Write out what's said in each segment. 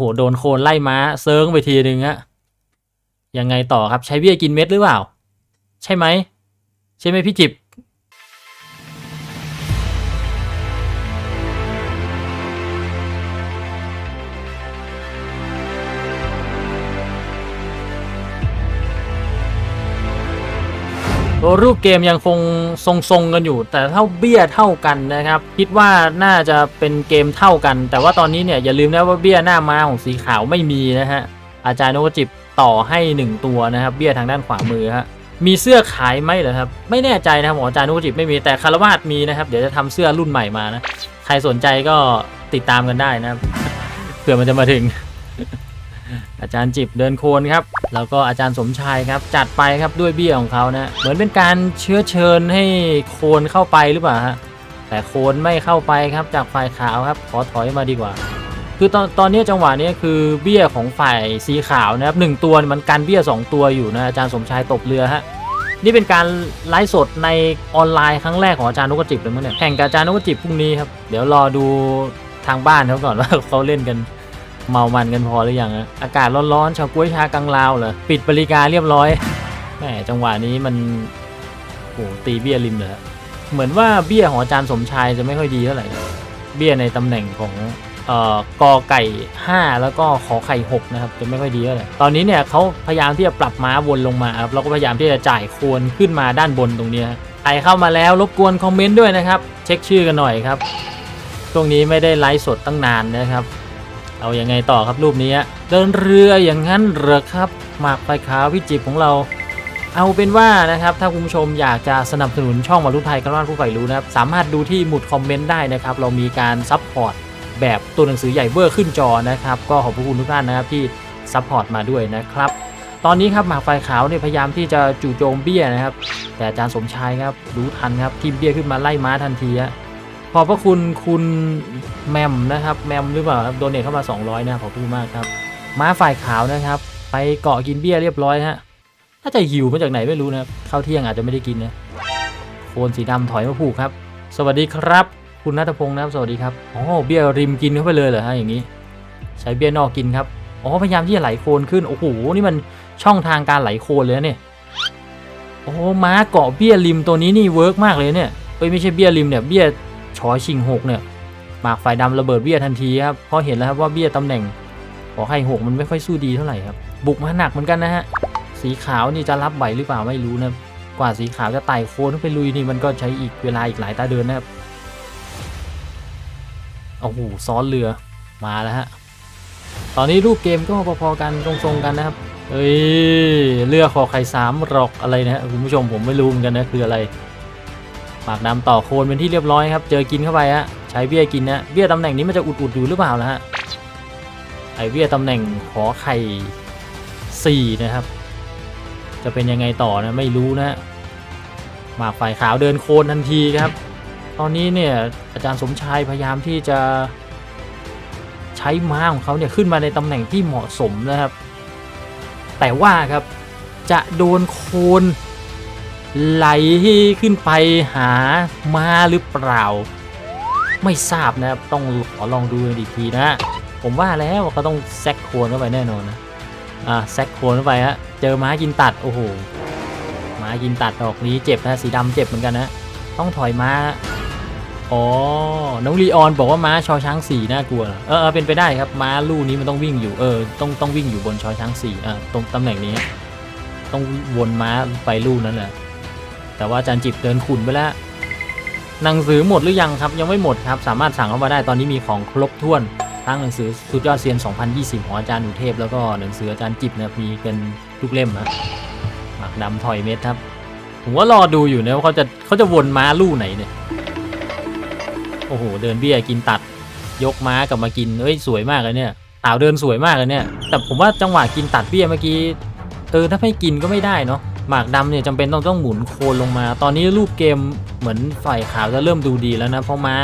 โหโดนโคนไล่ม้าเซิร์งไปทีนึงฮะยังไงต่อครับใช้เบี้ยกินเม็ดหรือเปล่า ใช่ไหมใช่ไหมพี่จิบ รูปเกมยังคงทรงๆกันอยู่ แต่เท่าเบี้ยเท่ากันนะครับ คิดว่าน่าจะเป็นเกมเท่ากัน แต่ว่าตอนนี้เนี่ยอย่าลืมนะว่าเบี้ยหน้าม้าของสีขาวไม่มีนะฮะอาจารย์โนกจิบต่อให้ 1 ตัวนะครับ เบี้ยทางด้านขวามือฮะมีเสื้อขายไหมเหรอครับ ไม่แน่ใจนะครับออาจารย์โนกจิบไม่มีแต่คารวาสมีนะครับ เดี๋ยวจะทำเสื้อรุ่นใหม่มานะใครสนใจก็ติดตามกันได้นะครับเผื่อมันจะมาถึง อาจารย์จิบเดินโคนครับ แล้วก็อาจารย์สมชายครับ จัดไปครับด้วยเบี้ยของเขานะเหมือนเป็นการเชื้อเชิญให้โคนเข้าไปหรือเปล่าฮะแต่โคนไม่เข้าไปครับจากฝ่ายขาวครับ ขอถอยมาดีกว่า คือตอนตอนนี้จังหวะนี้คือเบี้ยของฝ่ายสีขาวนะครับหนึ่งตัวมันกันเบี้ย 2 ตัวอยู่นะอาจารย์สมชายตบเรือฮะนี่เป็นการไลฟ์สดในออนไลน์ครั้งแรกของอาจารย์นกกระจิบเลยมั้งเนี่ยแข่งกับอาจารย์นกกระจิบพรุ่งนี้ครับเดี๋ยวรอดูทางบ้านเขาก่อนว่าเขาเล่นกัน เมามันกันพอหรือยังอะอากาศร้อนๆชาวกล้วยชากังลาวเหรอปิดบริการเรียบร้อยแหมจังหวะนี้มันโอ้ตีเบี้ยริมเลยฮะเหมือนว่าเบี้ยของอาจารย์สมชายจะไม่ค่อยดีเท่าไหร่เบี้ยในตำแหน่งของเอ่อกอไก่ 5 แล้วก็ขอไข่ 6 นะครับ จะไม่ค่อยดีเท่าไหร่ตอนนี้เนี่ยเขาพยายามที่จะปรับม้าวนลงมาครับแล้วก็พยายามที่จะจ่ายโคนขึ้นมาด้านบนตรงนี้ยใครเข้ามาแล้วรบกวนคอมเมนต์ด้วยนะครับ เช็คชื่อกันหน่อยครับช่วงนี้ไม่ได้ไลฟ์สดตั้งนานนะครับ เอาอยัางไงต่อครับรูปนี้เดินเรืออย่างนั้นเหรอครับ หมากไฟขาววิจิตรของเรา เอาเป็นว่านะครับ ถ้าคุณผู้ชมอยากจะสนับสนุนช่องมารุไทยกันว่านผู้ใฝ่รู้นะครับ สามารถดูที่หมุดคอมเมนต์ได้นะครับ เรามีการซับพอร์ตแบบตัวหนังสือใหญ่เบอร์ขึ้นจอนะครับ ก็ขอบพระคุณทุกท่านนะครับที่ซัพพอร์ตมาด้วยนะครับ ตอนนี้ครับหมากไฟขาวเนี่ยพยายามที่จะจู่โจมเบี้ยนะครับ แต่อาจารย์สมชายครับรู้ทันครับทีมเบี้ยขึ้นมาไล่ม้าทันทีฮะ ขอบพระคุณคุณแมมนะครับ แมมหรือเปล่าครับโดเนทเข้ามา 200 นะขอบคุณมากครับ ม้าฝ่ายขาวนะครับ ไปเกาะกินเบี้ยเรียบร้อยฮะถ้าจะหิวมาจากไหนไม่รู้นะข้าวเที่ยงอาจจะไม่ได้กินนะโคนสีดำถอยมาผูกครับ สวัสดีครับ คุณนัทพงศ์นะครับสวัสดีครับอ๋อเบี้ยริมกินเข้าไปเลยเหรอฮะอย่างนี้ ใช้เบี้ยนอกกินครับอ๋อพยายามที่จะไหลโคนขึ้นโอ้โหนี่มันช่องทางการไหลโคนเลยนะเนี่ยโอ้ม้าเกาะเบี้ยริมตัวนี้นี่เวิร์กมากเลยเนี่ยเอ้ยไม่ใช่เบี้ยริมเนี่ยเบี้ย ชอชิงหกเนี่ยหมากฝ่ายดำระเบิดเบี้ยทันทีครับเพราะเห็นแล้วครับว่าเบี้ยตำแหน่งขอไข่หกมันไม่ค่อยสู้ดีเท่าไหร่ครับ บุกมาหนักเหมือนกันนะฮะสีขาวนี่จะรับไหวหรือเปล่าไม่รู้นะกว่าสีขาวจะไต่โค้นไปลุยนี่มันก็ใช้อีกเวลาอีกหลายตาเดือนนะครับโอ้โหซ้อนเรือมาแล้วฮะตอนนี้รูปเกมก็พอๆกันตรงๆกันนะครับเอ้ยเรือขอไข่สามหรอกอะไรนะฮะคุณผู้ชมผมไม่รู้เหมือนกันนะคืออะไร ปากดำต่อโคนเป็นที่เรียบร้อยครับ เจอกินเข้าไปฮะ ใช้เบี้ยกินนะเบี้ยตำแหน่งนี้มันจะอุดๆอยู่หรือเปล่านะฮะ ไอเบี้ยตำแหน่งขอไข่สี่นะครับ จะเป็นยังไงต่อนะไม่รู้นะหมากฝ่ายขาวเดินโคนทันทีครับ ตอนนี้เนี่ยอาจารย์สมชายพยายามที่จะใช้ม้าของเขาเนี่ยขึ้นมาในตำแหน่งที่เหมาะสมนะครับ แต่ว่าครับจะโดนโคน ไหลขึ้นไปหามาหรือเปล่า ไม่ทราบนะครับ ต้องขอลองดูอีกทีนะ ผมว่าแล้วว่าเขาต้องแซกโคนเข้าไปแน่นอนนะ อ่าแซกโคนเข้าไปฮะ เจอม้ากินตัด โอ้โห ม้ากินตัดดอกนี้เจ็บนะสีดำเจ็บเหมือนกันนะ ต้องถอยม้า อ๋อ น้องลีออนบอกว่าม้าชอช้างสี่น่ากลัวเอเออเออเป็นไปได้ครับ ม้าลู่นี้มันต้องวิ่งอยู่ เออ ต้องต้องวิ่งอยู่บนชอช้างสี่อ่าตรงตำแหน่งนี้ ต้องวนม้าไปลู่นั้นแหละ แต่ว่าอาจารย์จิบเดินขุนไปแล้วหนังสือหมดหรือยังครับยังไม่หมดครับสามารถสั่งเข้ามาได้ตอนนี้มีของครบถ้วนทั้งหนังสือสุดยอดเซียน 2020 ของอาจารย์หนุเทพ แล้วก็หนังสืออาจารย์จิบนะมีเป็นทุกเล่มนะหมากดำถอยเม็ดครับ ผมว่ารอดูอยู่นะว่าเขาจะเขาจะวนม้าลู่ไหนเนี่ยโอ้โหเดินเบี้ยกินตัด ยกม้ากลับมากินเอ้ยสวยมากเลยเนี่ยสาวเดินสวยมากเลยเนี่ย แต่ผมว่าจังหวะกินตัดเบี้ยเมื่อกี้เออถ้าไม่กินก็ไม่ได้เนาะ หมากดำเนี่ยจำเป็นต้องต้องหมุนโคนลงมา ตอนนี้รูปเกมเหมือนฝ่ายขาวจะเริ่มดูดีแล้วนะ เพราะม้า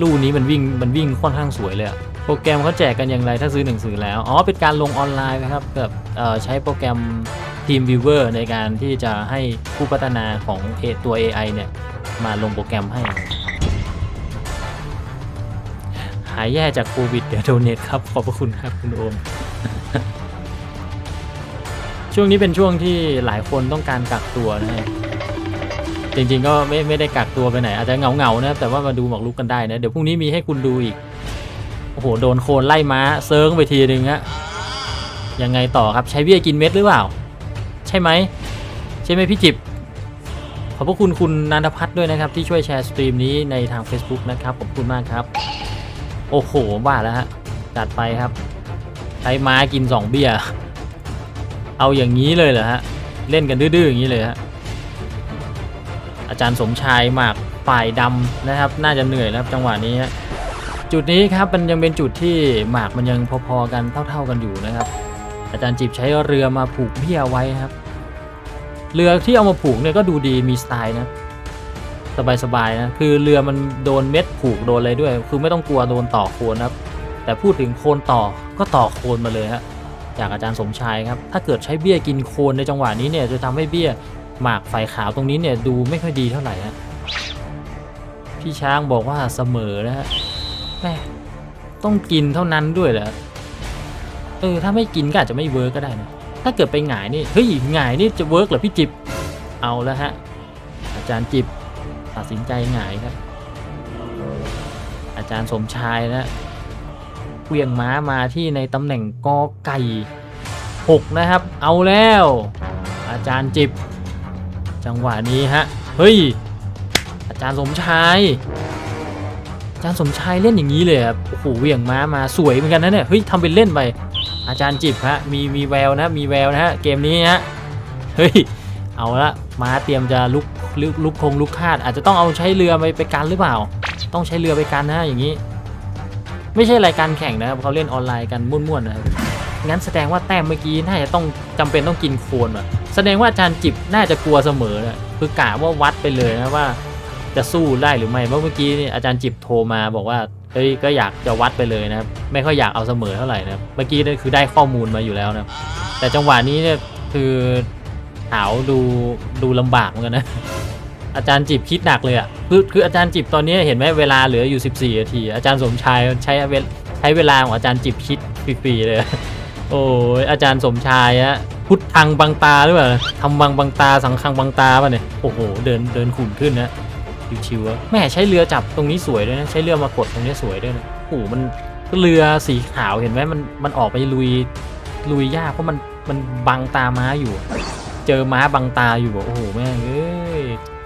ลู่นี้มันวิ่งมันวิ่งค่อนข้างสวยเลยอะโปรแกรมเขาแจกกันอย่างไรถ้าซื้อหนังสือแล้ว อ๋อ เป็นการลงออนไลน์นะครับแบบใช้โปรแกรม Team Viewer ในการที่จะให้ผู้พัฒนาของตัว AI เนี่ย มาลงโปรแกรมให้หหายแย่จากโควิดเดี๋ยวโดเนทครับ ขอบพระคุณครับคุณโอม ช่วงนี้เป็นช่วงที่หลายคนต้องการกักตัวนะฮะจริงๆก็ไม่ไม่ได้กักตัวไปไหน อาจจะเงาๆนะครับแต่ว่ามาดูหมากรุกกันได้นะ เดี๋ยวพรุ่งนี้มีให้คุณดูอีก โอ้โห โดนโคลนไล่ม้าเซิร์งไปทีนึงฮะยังไงต่อครับใช้เบี้ยกินเม็ดหรือเปล่า ใช่ไหม ใช่ไหมพี่จิบ ขอบพระคุณคุณนันทพัฒน์ด้วยนะครับ ที่ช่วยแชร์สตรีมนี้ในทาง Facebook นะครับขอบคุณมากครับ โอ้โหบ้าแล้วฮะจัดไปครับ ใช้ม้ากิน 2 เบี้ย เอาอย่างนี้เลยเหรอฮะ เล่นกันดื้อๆอย่างนี้เลยฮะ อาจารย์สมชายหมากฝ่ายดำนะครับ น่าจะเหนื่อยแล้วจังหวะนี้ฮะจุดนี้ครับมันยังเป็นจุดที่หมากมันยังพอๆกันเท่า ๆกันอยู่นะครับ อาจารย์จิบใช้เรือมาผูกเบี้ยไว้ครับ เรือที่เอามาผูกเนี่ยก็ดูดีมีสไตล์นะสบายๆนะคือเรือมันโดนเม็ดผูกโดนอะไรด้วย คือไม่ต้องกลัวโดนต่อโคนนะครับ แต่พูดถึงโคนต่อก็ต่อโคนมาเลยฮะ จากอาจารย์สมชายครับ ถ้าเกิดใช้เบี้ยกินโคนในจังหวะนี้เนี่ยจะทำให้เบี้ยหมากไฟขาวตรงนี้เนี่ยดูไม่ค่อยดีเท่าไหร่ฮะพี่ช้างบอกว่าเสมอนะฮะแม่ต้องกินเท่านั้นด้วยเหรอเออถ้าไม่กินก็อาจจะไม่เวิร์กก็ได้นะถ้าเกิดไปหงายนี่เฮ้ยหงายนี่จะเวิร์กเหรอพี่จิบเอาแล้วฮะอาจารย์จิบตัดสินใจหงายครับ อาจารย์สมชายนะ เวียงม้ามาที่ในตำแหน่งกอไก่หกนะครับ เอาแล้ว อาจารย์จิบ จังหวะนี้ฮะ เฮ้ย อาจารย์สมชาย อาจารย์สมชายเล่นอย่างนี้เลยครับโอ้โหเวียงม้ามาสวยเหมือนกันนะเนี่ยเฮ้ยทำเป็นเล่นไป อาจารย์จิบฮะมีมีแววนะมีแววนะฮะเกมนี้ฮะเฮ้ยเอาละม้าเตรียมจะลุกลุกลุกคงลุกคาด อาจจะต้องเอาใช้เรือไปไปกันหรือเปล่า ต้องใช้เรือไปกันนะอย่างนี้ ไม่ใช่รายการแข่งนะครับเขาเล่นออนไลน์กันม่วนๆนะครับงั้นแสดงว่าแต้มเมื่อกี้น่าจะต้องจำเป็นต้องกินโคนอะแสดงว่าอาจารย์จิบน่าจะกลัวเสมอนะคือกะว่าวัดไปเลยนะว่า จะสู้ได้หรือไม่เพราะเมื่อกี้นี่อาจารย์จิบโทรมาบอกว่าเฮ้ยก็อยากจะวัดไปเลยนะครับไม่ค่อยอยากเอาเสมอเท่าไหร่นะเมื่อกี้นี่คือได้ข้อมูลมาอยู่แล้วนะแต่จังหวะนี้เนี่ยคือหาวดูดูลำบากเหมือนกันนะ อาจารย์จิบคิดหนักเลยอะคือคืออาจารย์จิบตอนนี้เห็นไหมเวลาเหลืออยู่ 14นาที อาจารย์สมชายใช้เวลใช้เวลาของอาจารย์จิบคิดฟรีๆเลย โอ้ยอาจารย์สมชายอะพุทธังบังตาหรือเปล่าทำบังบังตาสังคังบังตาป่ะเนี่ยโอ้โหเดินเดินขุ่นขึ้นนะชิวๆอะแม่ใช้เรือจับตรงนี้สวยด้วยนะใช้เรือมากดตรงนี้สวยด้วยนะโอ้โหมันเรือสีขาวเห็นไหมมันมันออกไปลุยลุยยากเพราะมันมันบังตาม้าอยู่ เจอม้าบังตาอยู่โอ้โหแม่เอ้ย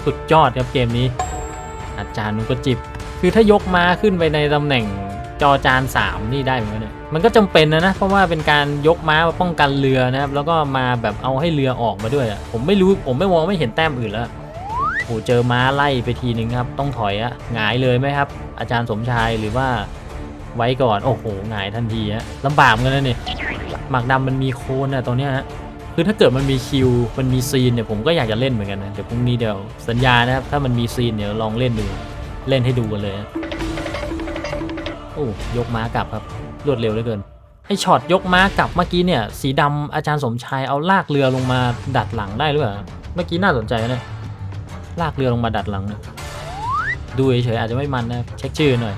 สุดยอดครับเกมนี้ อาจารย์นุกจิบ คือถ้ายกม้าขึ้นไปในตำแหน่งจอจาน 3 นี่ได้เหมือนกันเนี่ยมันก็จำเป็นนะนะ เพราะว่าเป็นการยกม้ามาป้องกันเรือนะครับ แล้วก็มาแบบเอาให้เรือออกมาด้วยอะผมไม่รู้ผมไม่มองไม่เห็นแต้มอื่นแล้วโอ้เจอม้าไล่ไปทีนึงครับ ต้องถอยอะหงายเลยไหมครับ อาจารย์สมชายหรือว่าไว้ก่อน โอ้โหหงายทันทีฮะลำบากเหมือนกันนะเนี่ยหมากดำมันมีโคนอะตรงเนี้ยฮะ คือถ้าเกิดมันมีคิว มันมีซีนเนี่ยผมก็อยากจะเล่นเหมือนกันนะ เดี๋ยวพรุ่งนี้เดี๋ยวสัญญานะครับ ถ้ามันมีซีนเดี๋ยวลองเล่นดู เล่นให้ดูกันเลยฮะโอ้ยกม้ากลับครับ รวดเร็วเหลือเกิน ไอช็อตยกม้ากลับเมื่อกี้เนี่ย สีดำอาจารย์สมชายเอาลากเรือลงมาดัดหลังได้หรือเปล่า เมื่อกี้น่าสนใจนะเนี่ยลากเรือลงมาดัดหลังนะดูเฉยๆอาจจะไม่มันนะเช็คชื่อหน่อย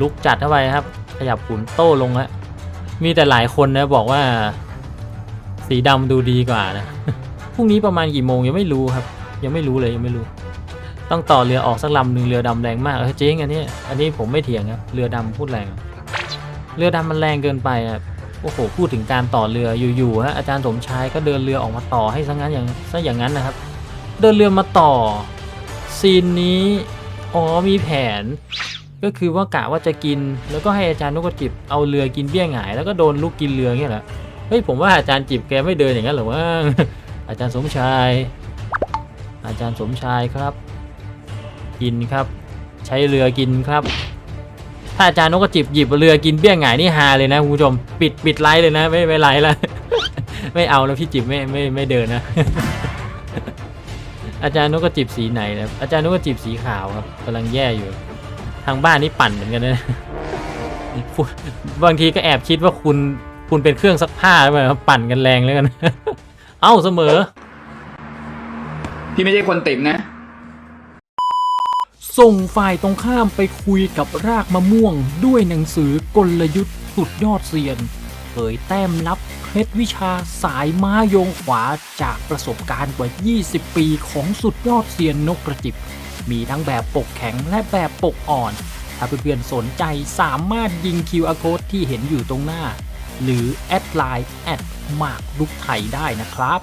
ลุกจัดเข้าไปครับ ขยับขุนโต้ลงฮะ มีแต่หลายคนนะบอกว่า สีดำดูดีกว่านะพรุ่งนี้ประมาณกี่โมงยังไม่รู้ครับ ยังไม่รู้เลยยังไม่รู้ ต้องต่อเรือออกสักลำหนึ่งเรือดำแรงมากเออเจ๊งอันนี้อันนี้ผมไม่เถียงครับเรือดำพูดแรง เรือดำมันแรงเกินไปอะโอ้โหพูดถึงการต่อเรืออยู่ๆฮะอาจารย์สมชายก็เดินเรือออกมาต่อให้ซะงั้นอย่างซะอย่างนั้นนะครับ เดินเรือมาต่อซีนนี้อ๋อมีแผน ก็คือว่ากะว่าจะกิน แล้วก็ให้อาจารย์นกจิบเอาเรือกินเบี้ยหงาย แล้วก็โดนลูกกินเรือเงี้ยแหละเฮ้ยผมว่าอาจารย์จิบแกไม่เดินอย่างนั้นหรอวะอาจารย์สมชาย อาจารย์สมชายครับ กินครับ ใช้เรือกินครับ ถ้าอาจารย์นกกระจิบหยิบเรือกินเบี้ยหงายนี่ฮาเลยนะคุณผู้ชมปิดปิดไลฟ์เลยนะ ไม่ไม่ไลฟ์ล้วไม่เอาแล้วพี่จิบไม่ไม่ไม่เดินนะอาจารย์นกกระจิบสีไหนนะอาจารย์นกกระจิบสีขาวครับกำลังแย่อยู่ ทางบ้านนี่ปั่นเหมือนกันนะบางทีก็แอบคิดว่าคุณคุณเป็นเครื่องซักผ้าหรือเปล่าปั่นกันแรงแล้วกัน เอ้าเสมอ พี่ไม่ใช่คนติ่มนะ ส่งฝ่ายตรงข้ามไปคุยกับรากมะม่วง ด้วยหนังสือกลยุทธ์สุดยอดเซียนเผยแต้มลับเคล็ดวิชาสายม้าโยงขวาจากประสบการณ์กว่า 20 ปีของสุดยอดเซียนนกกระจิบ มีทั้งแบบปกแข็งและแบบปกอ่อน ถ้าเพื่อนๆสนใจสามารถยิง QR code ที่เห็นอยู่ตรงหน้า หรือแอดไลน์แอดหมากลุกไทยได้นะครับ